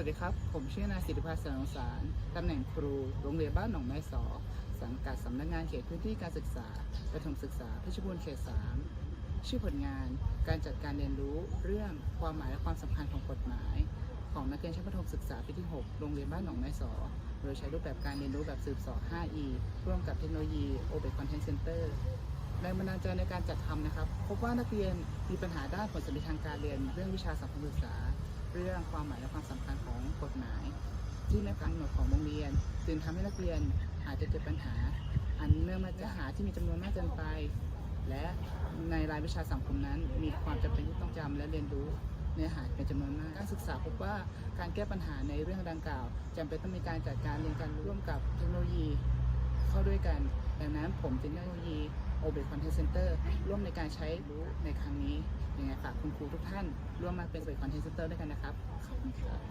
วัสดีครับ ผมชื่อนายสิทธิภาแสงสาร ตำแหน่งครู โรงเรียนบ้านหนองไม้สอ สังกัดสำนักงานเขตพื้นที่การศึกษาประถมศึกษาเพชรบูรณ์เขต3ชื่อผลงาน การจัดการเรียนรู้เรื่องความหมายและความสำคัญของกฎหมาย ของนักเรียนชั้นประถมศึกษาปีที่ 6 โรงเรียนบ้านหนองไม้สอ โดยใช้รูปแบบการเรียนรู้แบบสืบสอ 5E ร่วมกับเทคโนโลยี Open Content Center แรงบันดาลใจในการจัดทำนะครับ พบว่านักเรียนมีปัญหาด้านผลสำเร็จทางการเรียน เรื่องวิชาสังคมศึกษา เรื่องความหมายและความสำคัญของกฎหมาย ที่ไม่กำหนดของโรงเรียนจึงทำให้นักเรียนอาจจะเกิดปัญหา อันเนื่องมาจากหาที่มีจำนวนมากเกินไป และในรายวิชาสังคมนั้น มีความจำเป็นที่ต้องจำและเรียนรู้เนื้อหาเป็นจำนวนมาก การศึกษาพบว่าการแก้ปัญหาในเรื่องดังกล่าวจำเป็นต้องมีการจัดการเรียนการร่วมกับเทคโนโลยีเข้าด้วยกัน ดังนั้นผมจึงเทคโนโลยี o b e Content Center ร่วมในการใช้รู้ในครั้งนี้ยังไงฝากคุณครูทุกท่าน ร่วมมาเป็น o b e Content Center ด้วยกันนะครับขอบคุณครับ